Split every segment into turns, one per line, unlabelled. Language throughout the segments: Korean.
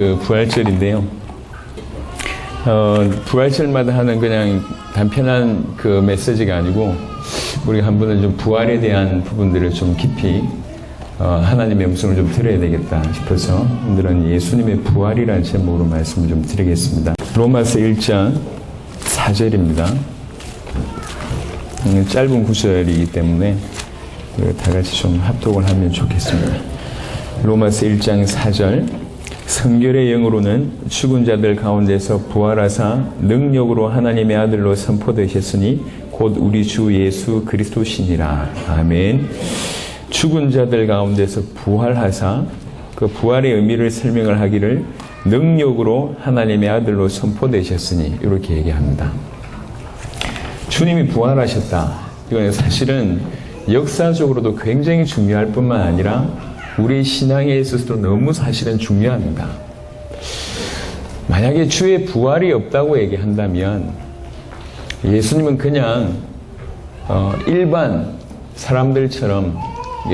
그 부활절인데요. 어, 부활절마다 하는 그냥 단편한 그 메시지가 아니고 우리 한 분은 좀 부활에 대한 부분들을 좀 깊이 어, 하나님의 음성을 좀 들어야 되겠다 싶어서 오늘은 예수님의 부활이라는 제목으로 말씀을 좀 드리겠습니다. 로마서 1장 4절입니다. 음, 짧은 구절이기 때문에 우리가 다 같이 좀 합독을 하면 좋겠습니다. 로마서 1장 4절 성결의 영으로는 죽은 자들 가운데서 부활하사 능력으로 하나님의 아들로 선포되셨으니 곧 우리 주 예수 그리스도시니라. 아멘. 죽은 자들 가운데서 부활하사 그 부활의 의미를 설명을 하기를 능력으로 하나님의 아들로 선포되셨으니 이렇게 얘기합니다. 주님이 부활하셨다. 이건 사실은 역사적으로도 굉장히 중요할 뿐만 아니라 우리 신앙에 있어서도 너무 사실은 중요합니다. 만약에 주의 부활이 없다고 얘기한다면 예수님은 그냥 어, 일반 사람들처럼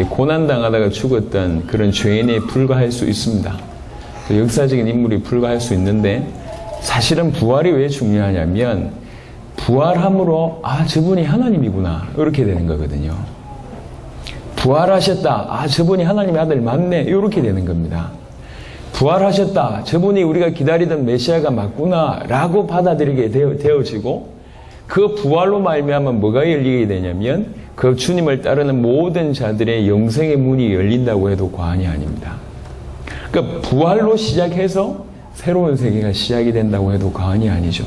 고난당하다가 죽었던 그런 죄인에 불과할 수 있습니다. 또 역사적인 인물이 불과할 수 있는데 사실은 부활이 왜 중요하냐면 부활함으로 아 저분이 하나님이구나 이렇게 되는 거거든요. 부활하셨다. 아, 저분이 하나님의 아들 맞네. 이렇게 되는 겁니다. 부활하셨다. 저분이 우리가 기다리던 메시아가 맞구나. 라고 받아들이게 되어, 지고그 부활로 말미암아 뭐가 열리게 되냐면 그 주님을 따르는 모든 자들의 영생의 문이 열린다고 해도 과언이 아닙니다. 그러니까 부활로 시작해서 새로운 세계가 시작이 된다고 해도 과언이 아니죠.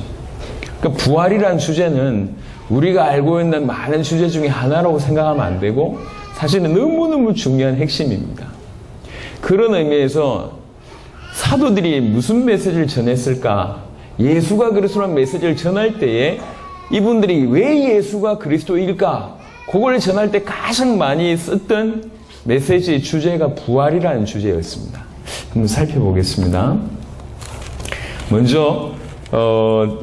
그러니까 부활이란 주제는 우리가 알고 있는 많은 주제 중에 하나라고 생각하면 안 되고 사실은 너무너무 중요한 핵심입니다. 그런 의미에서 사도들이 무슨 메시지를 전했을까? 예수가 그리스도란 메시지를 전할 때에 이분들이 왜 예수가 그리스도일까? 그걸 전할 때 가장 많이 썼던 메시지 주제가 부활이라는 주제였습니다. 한번 살펴보겠습니다. 먼저 어,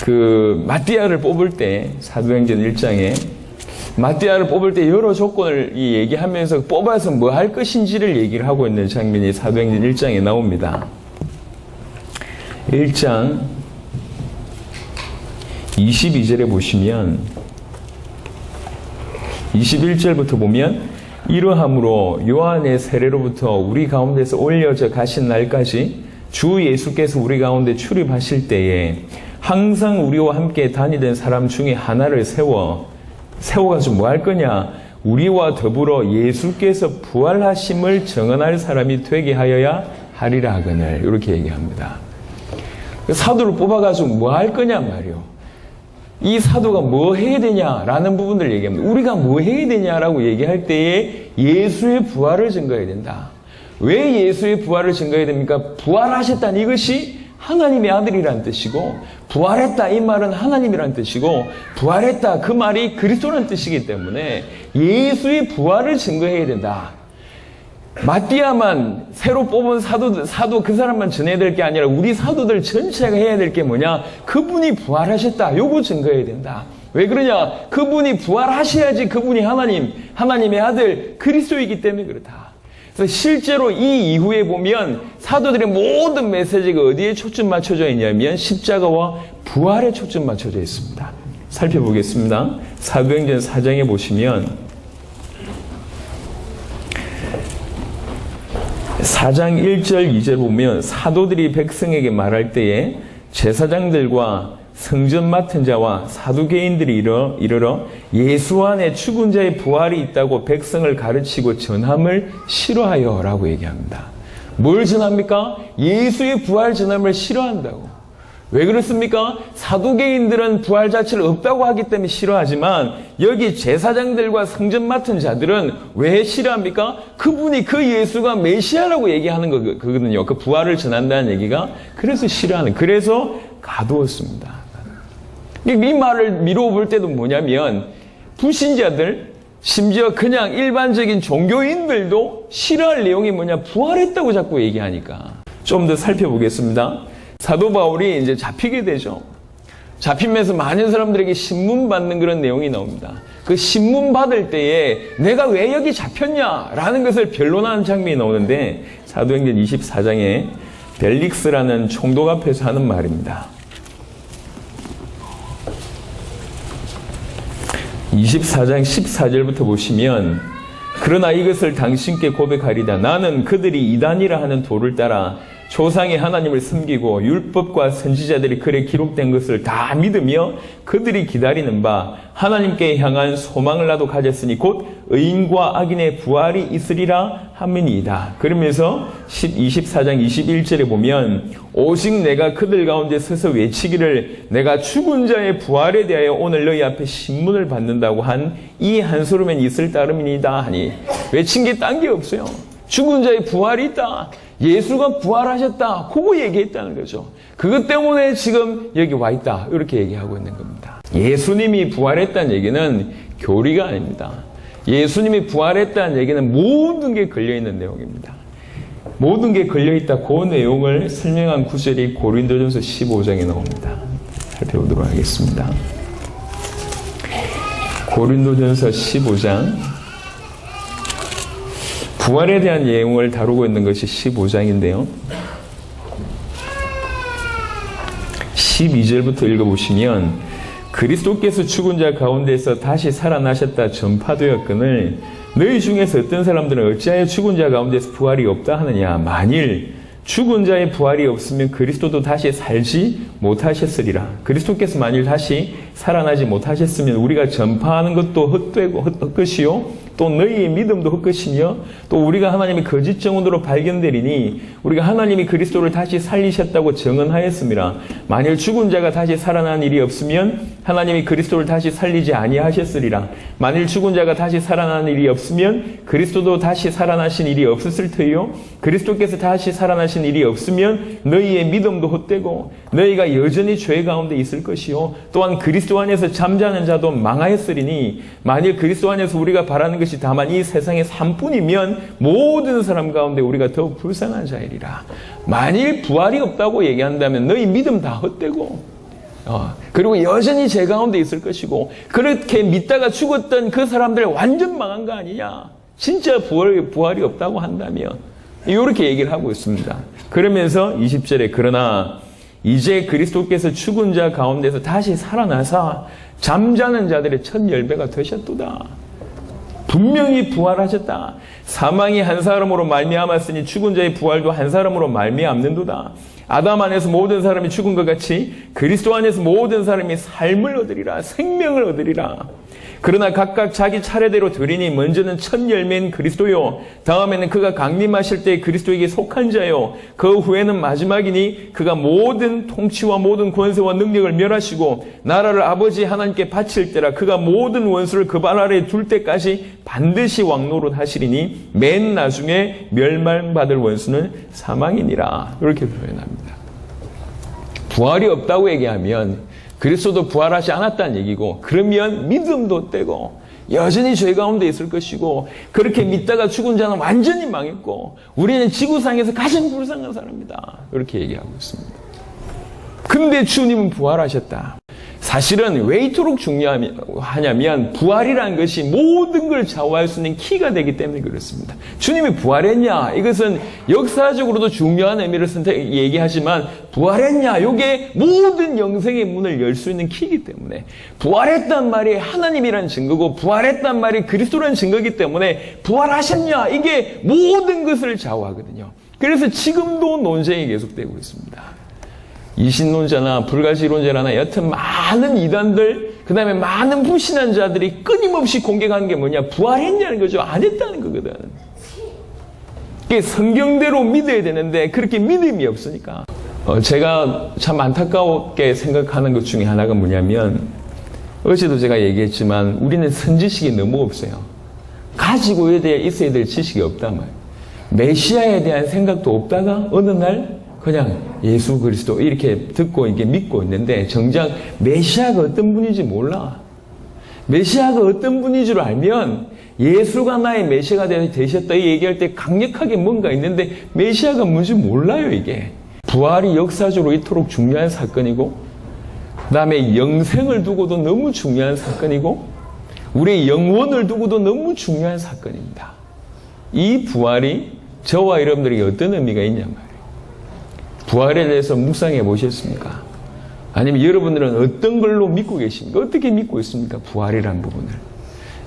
그 마띠아를 뽑을 때 사도행전 1장에 마띠아를 뽑을 때 여러 조건을 얘기하면서 뽑아서 뭐 할 것인지를 얘기를 하고 있는 장면이 사도행전 1장에 나옵니다. 1장 22절에 보시면 21절부터 보면 이러함으로 요한의 세례로부터 우리 가운데서 올려져 가신 날까지 주 예수께서 우리 가운데 출입하실 때에 항상 우리와 함께 다니던 사람 중에 하나를 세워 세워가지고 뭐 할 거냐? 우리와 더불어 예수께서 부활하심을 정언할 사람이 되게 하여야 하리라 하거늘 이렇게 얘기합니다. 사도를 뽑아가지고 뭐 할 거냐 말이요. 이 사도가 뭐 해야 되냐라는 부분들을 얘기합니다. 우리가 뭐 해야 되냐라고 얘기할 때에 예수의 부활을 증거해야 된다. 왜 예수의 부활을 증거해야 됩니까? 부활하셨다는 이것이 하나님의 아들이란 뜻이고 부활했다 이 말은 하나님이란 뜻이고 부활했다 그 말이 그리스도란 뜻이기 때문에 예수의 부활을 증거해야 된다. 마띠아만 새로 뽑은 사도 사도 그 사람만 전해야 될 게 아니라 우리 사도들 전체가 해야 될 게 뭐냐? 그분이 부활하셨다. 요거 증거해야 된다. 왜 그러냐? 그분이 부활하셔야지 그분이 하나님, 하나님의 아들 그리스도이기 때문에 그렇다. 그래서 실제로 이 이후에 보면 사도들의 모든 메시지가 어디에 초점 맞춰져 있냐면 십자가와 부활에 초점 맞춰져 있습니다. 살펴보겠습니다. 사도행전 4장에 보시면 4장 1절 2절 보면 사도들이 백성에게 말할 때에 제사장들과 성전 맡은 자와 사두개인들이 이르러, 이르러 예수 안에 죽은 자의 부활이 있다고 백성을 가르치고 전함을 싫어하여 라고 얘기합니다. 뭘 전합니까? 예수의 부활 전함을 싫어한다고. 왜 그렇습니까? 사두개인들은 부활 자체를 없다고 하기 때문에 싫어하지만 여기 제사장들과 성전 맡은 자들은 왜 싫어합니까? 그분이 그 예수가 메시아라고 얘기하는 거거든요. 그 부활을 전한다는 얘기가 그래서 싫어하는 그래서 가두었습니다. 이 말을 미루어 볼 때도 뭐냐면 불신자들 심지어 그냥 일반적인 종교인들도 싫어할 내용이 뭐냐 부활했다고 자꾸 얘기하니까 좀 더 살펴보겠습니다. 사도 바울이 이제 잡히게 되죠. 잡히면서 많은 사람들에게 신문 받는 그런 내용이 나옵니다. 그 신문 받을 때에 내가 왜 여기 잡혔냐라는 것을 변론하는 장면이 나오는데 사도행전 24장에 벨릭스라는 총독 앞에서 하는 말입니다. 24장 14절부터 보시면 그러나 이것을 당신께 고백하리다. 나는 그들이 이단이라 하는 도를 따라 조상의 하나님을 섬기고 율법과 선지자들이 글에 기록된 것을 다 믿으며 그들이 기다리는 바 하나님께 향한 소망을 나도 가졌으니 곧 의인과 악인의 부활이 있으리라 함이니이다. 그러면서 24장 21절에 보면 오직 내가 그들 가운데 서서 외치기를 내가 죽은 자의 부활에 대하여 오늘 너희 앞에 신문을 받는다고 한 이 한 소리면 있을 따름이니다 하니 외친 게 딴 게 없어요. 죽은 자의 부활이 있다. 예수가 부활하셨다. 그거 얘기했다는 거죠. 그것 때문에 지금 여기 와 있다. 이렇게 얘기하고 있는 겁니다. 예수님이 부활했다는 얘기는 교리가 아닙니다. 예수님이 부활했다는 얘기는 모든 게 걸려있는 내용입니다. 모든 게 걸려있다. 그 내용을 설명한 구절이 고린도전서 15장에 나옵니다. 살펴보도록 하겠습니다. 고린도전서 15장 부활에 대한 내용을 다루고 있는 것이 15장인데요. 12절부터 읽어보시면 그리스도께서 죽은 자 가운데서 다시 살아나셨다 전파되었거늘 너희 중에서 어떤 사람들은 어찌하여 죽은 자 가운데서 부활이 없다 하느냐 만일 죽은 자의 부활이 없으면 그리스도도 다시 살지 못하셨으리라. 그리스도께서 만일 다시 살아나지 못하셨으면 우리가 전파하는 것도 헛되고 헛것이요 또 너희의 믿음도 헛것이며 또 우리가 하나님의 거짓 정원으로 발견되리니 우리가 하나님이 그리스도를 다시 살리셨다고 정언하였습니다. 만일 죽은 자가 다시 살아난 일이 없으면 하나님이 그리스도를 다시 살리지 아니하셨으리라. 만일 죽은 자가 다시 살아난 일이 없으면 그리스도도 다시 살아나신 일이 없었을 터이요. 그리스도께서 다시 살아나신 일이 없으면 너희의 믿음도 헛되고 너희가 여전히 죄 가운데 있을 것이요. 또한 그리스도 안에서 잠자는 자도 망하였으리니 만일 그리스도 안에서 우리가 바라는 것이 다만 이 세상의 삶뿐이면 모든 사람 가운데 우리가 더욱 불쌍한 자이리라. 만일 부활이 없다고 얘기한다면 너희 믿음 다 헛되고 어, 그리고 여전히 죄 가운데 있을 것이고 그렇게 믿다가 죽었던 그 사람들 완전 망한 거 아니냐? 진짜 부활, 부활이 없다고 한다면 이렇게 얘기를 하고 있습니다. 그러면서 20절에 그러나 이제 그리스도께서 죽은 자 가운데서 다시 살아나사 잠자는 자들의 첫 열배가 되셨도다. 분명히 부활하셨다. 사망이 한 사람으로 말미암았으니 죽은 자의 부활도 한 사람으로 말미암는도다. 아담 안에서 모든 사람이 죽은 것 같이 그리스도 안에서 모든 사람이 삶을 얻으리라 생명을 얻으리라. 그러나 각각 자기 차례대로 드리니 먼저는 첫 열매인 그리스도요. 다음에는 그가 강림하실 때 그리스도에게 속한 자요. 그 후에는 마지막이니 그가 모든 통치와 모든 권세와 능력을 멸하시고 나라를 아버지 하나님께 바칠 때라 그가 모든 원수를 그 발 아래에 둘 때까지 반드시 왕노릇 하시리니 맨 나중에 멸망받을 원수는 사망이니라. 이렇게 표현합니다. 부활이 없다고 얘기하면 그리스도도 부활하지 않았다는 얘기고 그러면 믿음도 떼고 여전히 죄 가운데 있을 것이고 그렇게 믿다가 죽은 자는 완전히 망했고 우리는 지구상에서 가장 불쌍한 사람이다. 이렇게 얘기하고 있습니다. 근데 주님은 부활하셨다. 사실은 왜 이토록 중요하냐면 부활이라는 것이 모든 걸 좌우할 수 있는 키가 되기 때문에 그렇습니다. 주님이 부활했냐? 이것은 역사적으로도 중요한 의미를 선택 얘기하지만 부활했냐? 이게 모든 영생의 문을 열 수 있는 키이기 때문에 부활했단 말이 하나님이란 증거고 부활했단 말이 그리스도라는 증거이기 때문에 부활하셨냐? 이게 모든 것을 좌우하거든요. 그래서 지금도 논쟁이 계속되고 있습니다. 이신론자나 불가지론자나 여튼 많은 이단들, 그 다음에 많은 불신한 자들이 끊임없이 공격하는 게 뭐냐? 부활했냐는 거죠. 안 했다는 거거든. 이게 성경대로 믿어야 되는데 그렇게 믿음이 없으니까. 어, 제가 참 안타깝게 생각하는 것 중에 하나가 뭐냐면 어제도 제가 얘기했지만 우리는 선지식이 너무 없어요. 가지고에 대해 있어야 될 지식이 없단 말이에요. 메시아에 대한 생각도 없다가 어느 날 그냥 예수 그리스도 이렇게 듣고 이렇게 믿고 있는데 정작 메시아가 어떤 분인지 몰라. 메시아가 어떤 분인 줄 알면 예수가 나의 메시아가 되셨다 이 얘기할 때 강력하게 뭔가 있는데 메시아가 뭔지 몰라요 이게. 부활이 역사적으로 이토록 중요한 사건이고 그 다음에 영생을 두고도 너무 중요한 사건이고 우리의 영원을 두고도 너무 중요한 사건입니다. 이 부활이 저와 여러분들에게 어떤 의미가 있냐 말이에요. 부활에 대해서 묵상해 보셨습니까? 아니면 여러분들은 어떤 걸로 믿고 계십니까? 어떻게 믿고 있습니까? 부활이라는 부분을.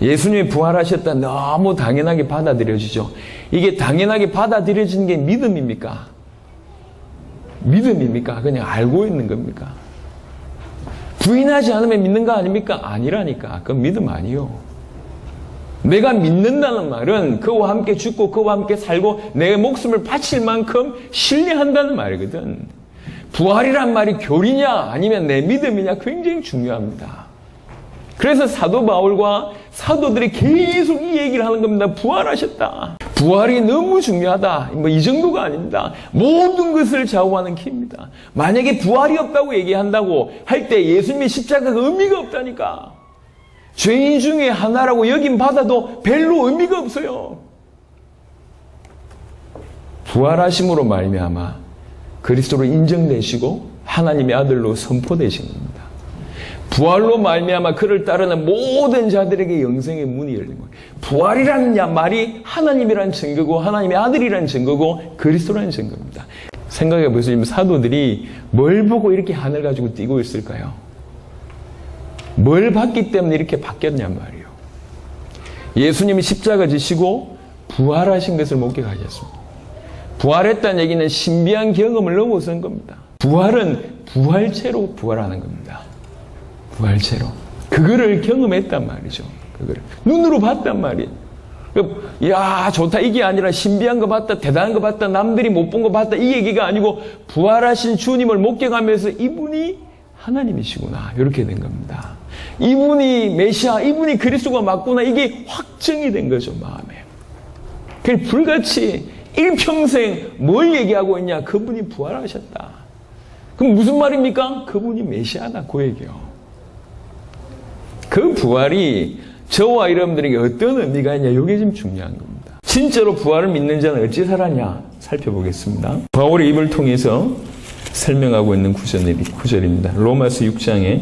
예수님이 부활하셨다 너무 당연하게 받아들여지죠. 이게 당연하게 받아들여지는 게 믿음입니까? 믿음입니까? 그냥 알고 있는 겁니까? 부인하지 않으면 믿는 거 아닙니까? 아니라니까. 그건 믿음 아니요. 내가 믿는다는 말은 그와 함께 죽고 그와 함께 살고 내 목숨을 바칠 만큼 신뢰한다는 말이거든. 부활이란 말이 교리냐 아니면 내 믿음이냐 굉장히 중요합니다. 그래서 사도 바울과 사도들이 계속 이 얘기를 하는 겁니다. 부활하셨다. 부활이 너무 중요하다. 뭐 이 정도가 아닙니다. 모든 것을 좌우하는 키입니다. 만약에 부활이 없다고 얘기한다고 할 때 예수님의 십자가가 의미가 없다니까. 죄인 중에 하나라고 여긴 받아도 별로 의미가 없어요. 부활하심으로 말미암아 그리스도로 인정되시고 하나님의 아들로 선포되신 겁니다. 부활로 말미암아 그를 따르는 모든 자들에게 영생의 문이 열린 거예요. 부활이라는 말이 하나님이란 증거고 하나님의 아들이란 증거고 그리스도라는 증거입니다. 생각해 보세요. 사도들이 뭘 보고 이렇게 하늘 가지고 뛰고 있을까요? 뭘 봤기 때문에 이렇게 바뀌었냔 말이에요. 예수님이 십자가 지시고 부활하신 것을 목격하셨습니다. 부활했다는 얘기는 신비한 경험을 넘어선 겁니다. 부활은 부활체로 부활하는 겁니다. 부활체로. 그거를 경험했단 말이죠. 그거를. 눈으로 봤단 말이에요. 야, 좋다. 이게 아니라 신비한 거 봤다. 대단한 거 봤다. 남들이 못 본 거 봤다. 이 얘기가 아니고 부활하신 주님을 목격하면서 이분이 하나님이시구나. 이렇게 된 겁니다. 이분이 메시아, 이분이 그리스도가 맞구나. 이게 확정이 된 거죠, 마음에. 그 불같이 일평생 뭘 얘기하고 있냐? 그분이 부활하셨다. 그럼 무슨 말입니까? 그분이 메시아다. 그 얘기요. 그 부활이 저와 여러분들에게 어떤 의미가 있냐? 이게 지금 중요한 겁니다. 진짜로 부활을 믿는 자는 어찌 살았냐? 살펴보겠습니다. 바울의 입을 통해서 설명하고 있는 구절입니다. 로마서 6장에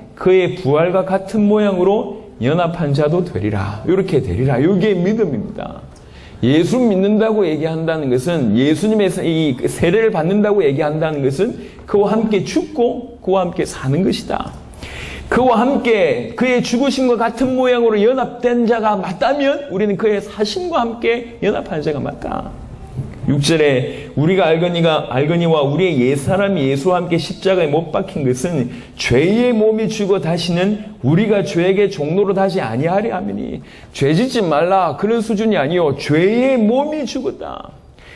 그의 부활과 같은 모양으로 연합한 자도 되리라. 이렇게 되리라. 이게 믿음입니다. 예수 믿는다고 얘기한다는 것은 예수님의 이 세례를 받는다고 얘기한다는 것은 그와 함께 죽고 그와 함께 사는 것이다. 그와 함께 그의 죽으심과 같은 모양으로 연합된 자가 맞다면 우리는 그의 사심과 함께 연합한 자가 맞다. 6절에 우리가 알거니가 알거니와 우리의 옛사람이 예수와 함께 십자가에 못 박힌 것은 죄의 몸이 죽어 다시는 우리가 죄에게 종로로 다시 아니하려 하미니 죄 짓지 말라 그런 수준이 아니요 죄의 몸이 죽었다.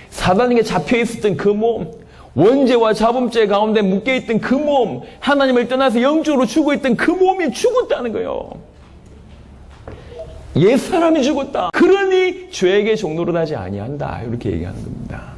사단에게 잡혀 있었던 그 몸, 원죄와 자범죄 가운데 묶여 있던 그 몸, 하나님을 떠나서 영적으로 죽어 있던 그 몸이 죽었다는 거예요. 옛 사람이 죽었다. 그러니 죄에게 종로를 하지 아니한다. 이렇게 얘기하는 겁니다.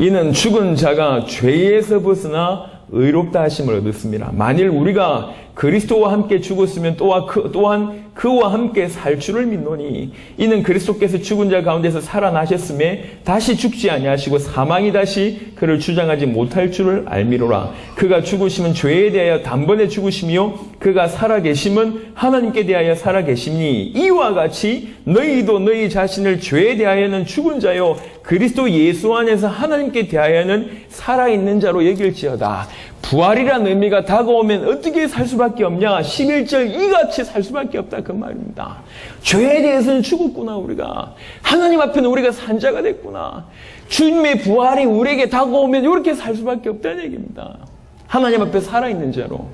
이는 죽은 자가 죄에서 벗어나 의롭다 하심을 얻었습니다. 만일 우리가 그리스도와 함께 죽었으면 또한, 그, 또한 그와 함께 살 줄을 믿노니 이는 그리스도께서 죽은 자 가운데서 살아나셨음에 다시 죽지 아니하시고 사망이 다시 그를 주장하지 못할 줄을 알미로라. 그가 죽으심은 죄에 대하여 단번에 죽으심이요 그가 살아계심은 하나님께 대하여 살아계심니 이와 같이 너희도 너희 자신을 죄에 대하여는 죽은 자요 그리스도 예수 안에서 하나님께 대하여는 살아있는 자로 여길지어다 부활이란 의미가 다가오면 어떻게 살 수밖에 없냐? 11절 이같이 살 수밖에 없다. 그 말입니다. 죄에 대해서는 죽었구나, 우리가. 하나님 앞에는 우리가 산자가 됐구나. 주님의 부활이 우리에게 다가오면 이렇게 살 수밖에 없다는 얘기입니다. 하나님 앞에 살아있는 자로.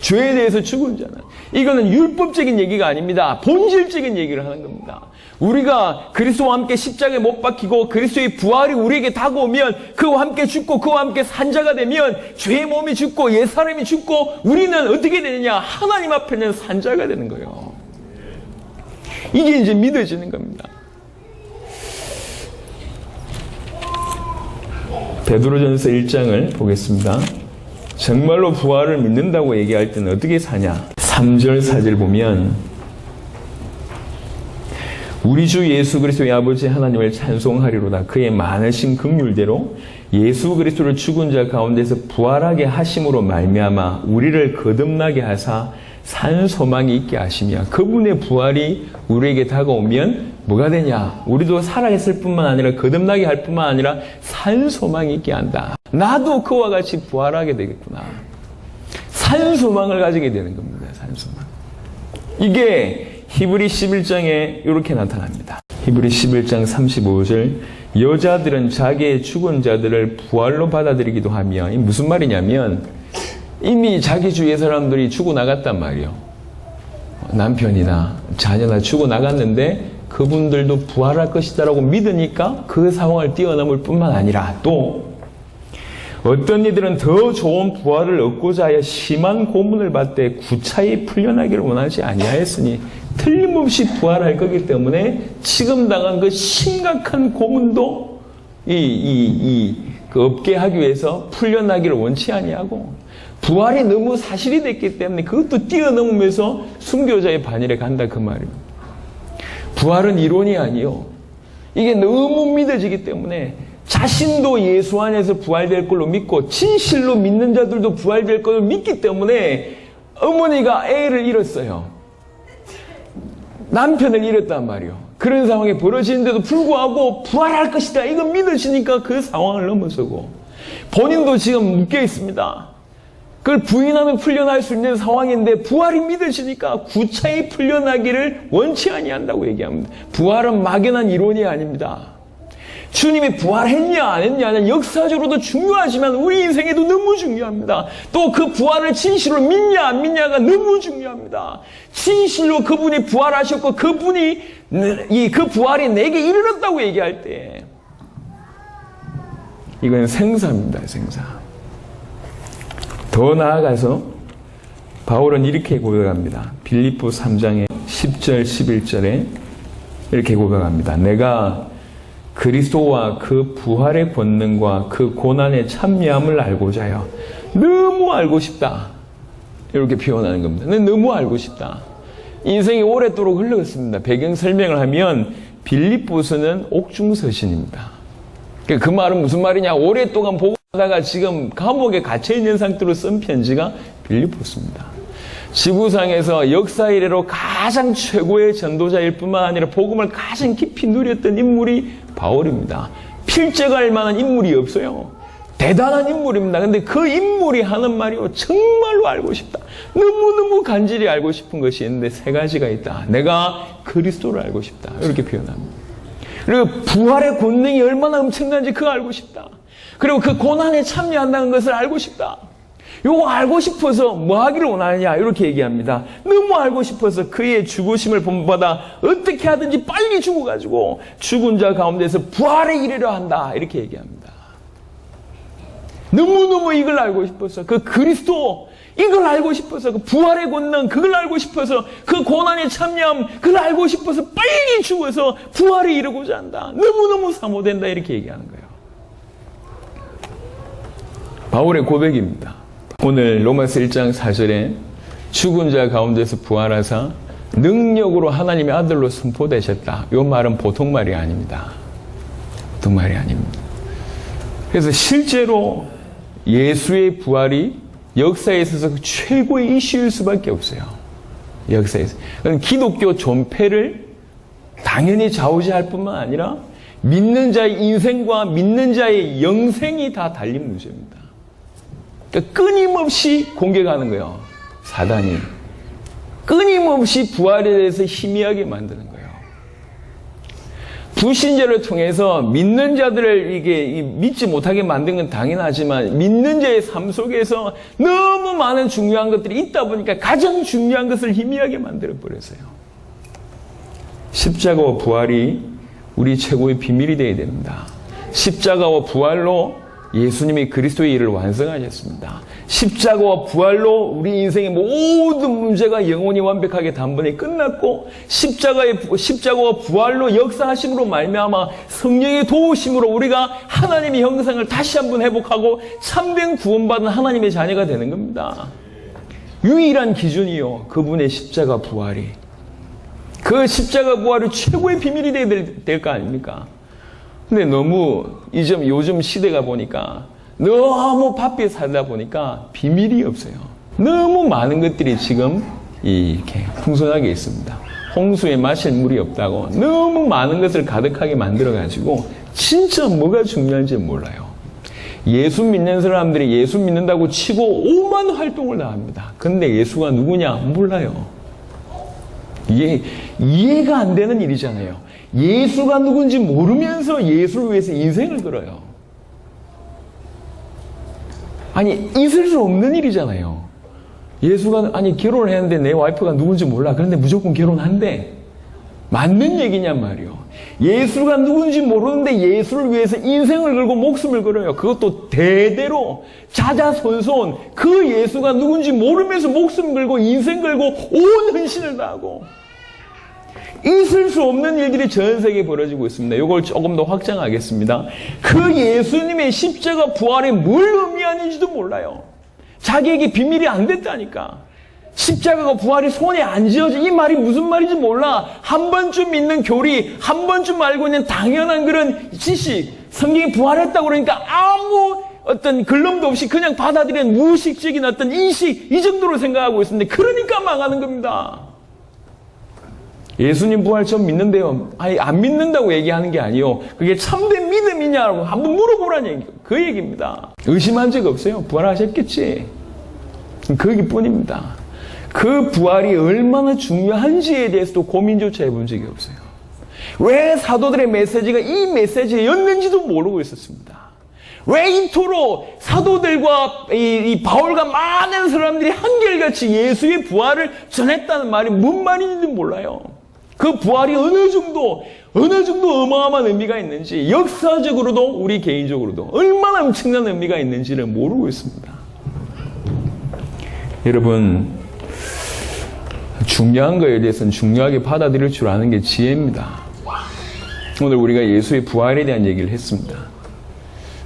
죄에 대해서 죽은 자는. 이거는 율법적인 얘기가 아닙니다. 본질적인 얘기를 하는 겁니다. 우리가 그리스도와 함께 십자가에 못 박히고 그리스도의 부활이 우리에게 다가오면 그와 함께 죽고 그와 함께 산자가 되면 죄의 몸이 죽고 옛사람이 죽고 우리는 어떻게 되느냐? 하나님 앞에 는 산자가 되는 거예요. 이게 이제 믿어지는 겁니다. 베드로전서 1장을 보겠습니다. 정말로 부활을 믿는다고 얘기할 때는 어떻게 사냐? 3절 4절 보면 우리 주 예수 그리스도의 아버지 하나님을 찬송하리로다. 그의 많으신 긍휼대로 예수 그리스도를 죽은 자 가운데서 부활하게 하심으로 말미암아 우리를 거듭나게 하사 산 소망이 있게 하시며 그분의 부활이 우리에게 다가오면 뭐가 되냐? 우리도 살아있을 뿐만 아니라 거듭나게 할 뿐만 아니라 산 소망이 있게 한다. 나도 그와 같이 부활하게 되겠구나. 산 소망을 가지게 되는 겁니다. 산 소망. 이게 히브리 11장에 이렇게 나타납니다. 히브리 11장 35절 여자들은 자기의 죽은 자들을 부활로 받아들이기도 하며 이 무슨 말이냐면 이미 자기 주위의 사람들이 죽어 나갔단 말이요. 남편이나 자녀나 죽어 나갔는데 그분들도 부활할 것이다라고 믿으니까 그 상황을 뛰어넘을 뿐만 아니라 또 어떤 이들은 더 좋은 부활을 얻고자 하여 심한 고문을 받되 구차히 풀려나기를 원하지 아니하였으니 틀림없이 부활할 거기 때문에 지금 당한 그 심각한 고문도 이, 이, 이, 그 없게 하기 위해서 풀려나기를 원치 아니하고 부활이 너무 사실이 됐기 때문에 그것도 뛰어넘으면서 순교자의 반열에 간다 그 말입니다. 부활은 이론이 아니요. 이게 너무 믿어지기 때문에 자신도 예수 안에서 부활될 걸로 믿고 진실로 믿는 자들도 부활될 걸로 믿기 때문에 어머니가 애를 잃었어요. 남편을 잃었단 말이요. 그런 상황이 벌어지는데도 불구하고 부활할 것이다. 이거 믿으시니까 그 상황을 넘어서고 본인도 지금 묶여 있습니다. 그걸 부인하면 풀려날 수 있는 상황인데 부활이 믿으시니까 구차히 풀려나기를 원치 아니한다고 얘기합니다. 부활은 막연한 이론이 아닙니다. 주님이 부활했냐 안 했냐는 역사적으로도 중요하지만 우리 인생에도 너무 중요합니다. 또 그 부활을 진실로 믿냐 안 믿냐가 너무 중요합니다. 진실로 그분이 부활하셨고 그분이 이그 부활이 내게 이르렀다고 얘기할 때 이건 생사입니다. 생사. 더 나아가서 바울은 이렇게 고백합니다. 빌립보 3장의 10절 11절에 이렇게 고백합니다. 내가 그리스도와 그 부활의 권능과 그 고난의 참여함을 알고자 하여 너무 알고 싶다. 이렇게 표현하는 겁니다. 너무 알고 싶다. 인생이 오랫도록 흘러갔습니다. 배경 설명을 하면 빌립보서는 옥중서신입니다. 그 말은 무슨 말이냐? 오랫동안 보고 하다가 지금 감옥에 갇혀 있는 상태로 쓴 편지가 빌립보스입니다. 지구상에서 역사 이래로 가장 최고의 전도자일 뿐만 아니라 복음을 가장 깊이 누렸던 인물이 바울입니다. 필적할 만한 인물이 없어요. 대단한 인물입니다. 근데 그 인물이 하는 말이요. 정말로 알고 싶다. 너무너무 간절히 알고 싶은 것이 있는데 세 가지가 있다. 내가 그리스도를 알고 싶다. 이렇게 표현합니다. 그리고 부활의 권능이 얼마나 엄청난지 그거 알고 싶다. 그리고 그 고난에 참여한다는 것을 알고 싶다. 요거 알고 싶어서 뭐 하기를 원하느냐 이렇게 얘기합니다. 너무 알고 싶어서 그의 죽으심을 본받아 어떻게 하든지 빨리 죽어가지고 죽은 자 가운데서 부활에 이르려 한다 이렇게 얘기합니다. 너무너무 이걸 알고 싶어서 그 그리스도 이걸 알고 싶어서 그 부활의 권능 그걸 알고 싶어서 그 고난에 참여함 그걸 알고 싶어서 빨리 죽어서 부활에 이르고자 한다. 너무너무 사모된다 이렇게 얘기하는 거예요. 바울의 고백입니다. 오늘 로마서 1장 4절에 죽은 자 가운데서 부활하사 능력으로 하나님의 아들로 선포되셨다. 이 말은 보통 말이 아닙니다. 보통 말이 아닙니다. 그래서 실제로 예수의 부활이 역사에 있어서 최고의 이슈일 수밖에 없어요. 역사에서. 기독교 존폐를 당연히 좌우지할 뿐만 아니라 믿는 자의 인생과 믿는 자의 영생이 다 달린 문제입니다. 그러니까 끊임없이 공격하는 거예요. 사단이. 끊임없이 부활에 대해서 희미하게 만드는 거예요. 불신자를 통해서 믿는 자들을 이게 믿지 못하게 만든 건 당연하지만 믿는 자의 삶 속에서 너무 많은 중요한 것들이 있다 보니까 가장 중요한 것을 희미하게 만들어 버렸어요. 십자가와 부활이 우리 최고의 비밀이 되어야 됩니다. 십자가와 부활로 예수님이 그리스도의 일을 완성하셨습니다. 십자가와 부활로 우리 인생의 모든 문제가 영원히 완벽하게 단번에 끝났고 십자가의 십자가와 부활로 역사하심으로 말미암아 성령의 도우심으로 우리가 하나님의 형상을 다시 한번 회복하고 참된 구원받은 하나님의 자녀가 되는 겁니다. 유일한 기준이요. 그분의 십자가 부활이. 그 십자가 부활이 최고의 비밀이 될 거 아닙니까? 근데 너무 이점 요즘 시대가 보니까 너무 바삐 살다 보니까 비밀이 없어요. 너무 많은 것들이 지금 이렇게 풍성하게 있습니다. 홍수에 마실 물이 없다고 너무 많은 것을 가득하게 만들어 가지고 진짜 뭐가 중요한지 몰라요. 예수 믿는 사람들이 예수 믿는다고 치고 오만 활동을 다 합니다. 근데 예수가 누구냐 몰라요. 이해, 이해가 안 되는 일이잖아요. 예수가 누군지 모르면서 예수를 위해서 인생을 걸어요. 아니, 있을 수 없는 일이잖아요. 예수가, 아니, 결혼을 했는데 내 와이프가 누군지 몰라. 그런데 무조건 결혼한대. 맞는 얘기냔 말이요. 예수가 누군지 모르는데 예수를 위해서 인생을 걸고 목숨을 걸어요. 그것도 대대로 자자손손 그 예수가 누군지 모르면서 목숨 걸고 인생 걸고 온 헌신을 다하고 있을 수 없는 일들이 전 세계에 벌어지고 있습니다. 이걸 조금 더 확장하겠습니다. 그 예수님의 십자가 부활이 뭘 의미하는지도 몰라요. 자기에게 비밀이 안 됐다니까. 십자가가 부활이 손에 안 지어져. 이 말이 무슨 말인지 몰라. 한 번쯤 믿는 교리, 한 번쯤 알고 있는 당연한 그런 지식. 성경이 부활했다고 그러니까 아무 어떤 근럼도 없이 그냥 받아들이는 무의식적인 어떤 인식, 이 정도로 생각하고 있는데, 그러니까 망하는 겁니다. 예수님 부활 좀 믿는데요. 아니, 안 믿는다고 얘기하는 게 아니요. 그게 참된 믿음이냐고 한번 물어보라는 얘기, 그 얘기입니다. 의심한 적 없어요. 부활하셨겠지. 그 얘기뿐입니다. 그 부활이 얼마나 중요한지에 대해서도 고민조차 해본 적이 없어요. 왜 사도들의 메시지가 이 메시지였는지도 모르고 있었습니다. 왜 이토록 사도들과 이, 이, 바울과 많은 사람들이 한결같이 예수의 부활을 전했다는 말이 뭔 말인지도 몰라요. 그 부활이 어느 정도, 어느 정도 어마어마한 의미가 있는지, 역사적으로도 우리 개인적으로도 얼마나 엄청난 의미가 있는지를 모르고 있습니다. 여러분, 중요한 거에 대해서는 중요하게 받아들일 줄 아는 게 지혜입니다. 오늘 우리가 예수의 부활에 대한 얘기를 했습니다.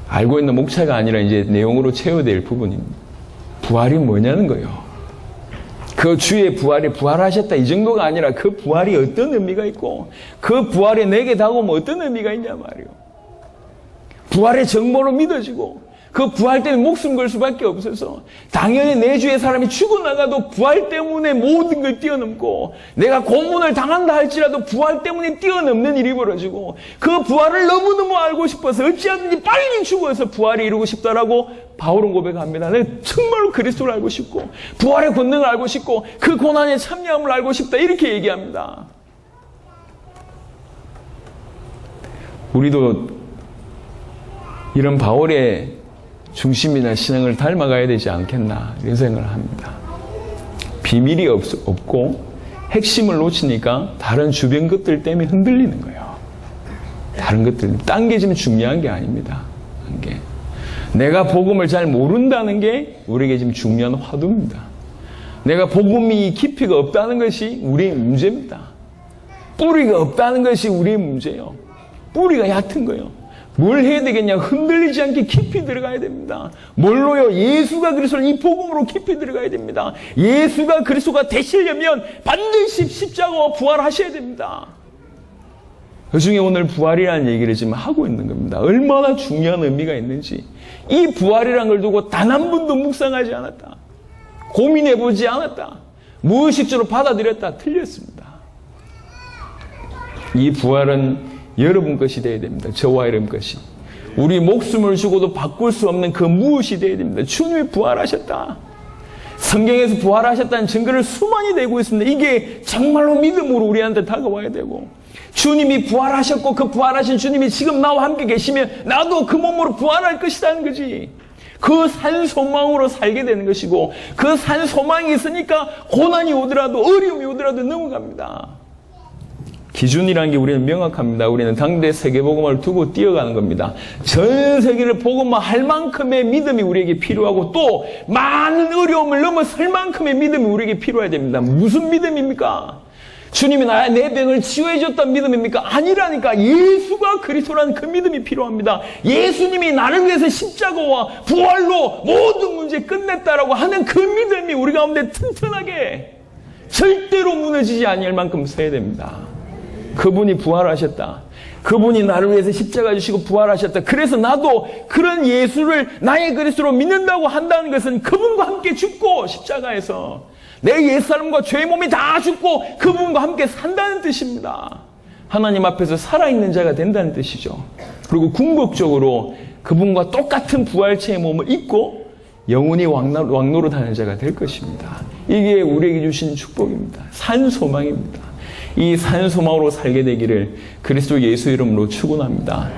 알고 있는 목차가 아니라 이제 내용으로 채워될 부분입니다. 부활이 뭐냐는 거예요. 그 주의 부활이 부활하셨다 이 정도가 아니라 그 부활이 어떤 의미가 있고 그 부활이 내게 다가오면 어떤 의미가 있냐 말이요. 부활의 정보로 믿어지고 그 부활 때문에 목숨 걸 수밖에 없어서 당연히 내 주의 사람이 죽어나가도 부활 때문에 모든 걸 뛰어넘고 내가 고문을 당한다 할지라도 부활 때문에 뛰어넘는 일이 벌어지고 그 부활을 너무너무 알고 싶어서 어찌하든지 빨리 죽어서 부활을 이루고 싶다라고 바울은 고백합니다. 내가 정말로 그리스도를 알고 싶고 부활의 권능을 알고 싶고 그 고난의 참여함을 알고 싶다 이렇게 얘기합니다. 우리도 이런 바울의 중심이나 신앙을 닮아가야 되지 않겠나 이런 생각을 합니다. 비밀이 없, 없고 핵심을 놓치니까 다른 주변 것들 때문에 흔들리는 거예요. 다른 것들, 딴게 지금 중요한 게 아닙니다. 게. 내가 복음을 잘 모른다는 게 우리에게 지금 중요한 화두입니다. 내가 복음이 깊이가 없다는 것이 우리의 문제입니다. 뿌리가 없다는 것이 우리의 문제예요. 뿌리가 얕은 거예요. 뭘 해야 되겠냐? 흔들리지 않게 깊이 들어가야 됩니다. 뭘로요? 예수가 그리스도를 이 복음으로 깊이 들어가야 됩니다. 예수가 그리스도가 되시려면 반드시 십자가와 부활하셔야 됩니다. 그 중에 오늘 부활이라는 얘기를 지금 하고 있는 겁니다. 얼마나 중요한 의미가 있는지. 이 부활이라는 걸 두고 단 한 번도 묵상하지 않았다. 고민해보지 않았다. 무의식적으로 받아들였다. 틀렸습니다. 이 부활은 여러분 것이 되어야 됩니다. 저와 여러분 것이. 우리 목숨을 주고도 바꿀 수 없는 그 무엇이 되어야 됩니다. 주님이 부활하셨다. 성경에서 부활하셨다는 증거를 수많이 내고 있습니다. 이게 정말로 믿음으로 우리한테 다가와야 되고 주님이 부활하셨고 그 부활하신 주님이 지금 나와 함께 계시면 나도 그 몸으로 부활할 것이라는 거지. 그 산 소망으로 살게 되는 것이고 그 산 소망이 있으니까 고난이 오더라도 어려움이 오더라도 넘어갑니다. 기준이라는 게 우리는 명확합니다. 우리는 당대 세계복음을 두고 뛰어가는 겁니다. 전 세계를 복음화 할 만큼의 믿음이 우리에게 필요하고 또 많은 어려움을 넘어설 만큼의 믿음이 우리에게 필요해야 됩니다. 무슨 믿음입니까? 주님이 나의 내 병을 치유해 줬던 믿음입니까? 아니라니까 예수가 그리스도라는 그 믿음이 필요합니다. 예수님이 나를 위해서 십자가와 부활로 모든 문제 끝냈다라고 하는 그 믿음이 우리 가운데 튼튼하게 절대로 무너지지 아니할 만큼 서야 됩니다. 그분이 부활하셨다. 그분이 나를 위해서 십자가 주시고 부활하셨다. 그래서 나도 그런 예수를 나의 그리스도로 믿는다고 한다는 것은 그분과 함께 죽고 십자가에서 내 옛사람과 죄의 몸이 다 죽고 그분과 함께 산다는 뜻입니다. 하나님 앞에서 살아있는 자가 된다는 뜻이죠. 그리고 궁극적으로 그분과 똑같은 부활체의 몸을 입고 영원히 왕노, 왕노릇하는 자가 될 것입니다. 이게 우리에게 주신 축복입니다. 산 소망입니다. 이 산소망으로 살게 되기를 그리스도 예수 이름으로 축원합니다.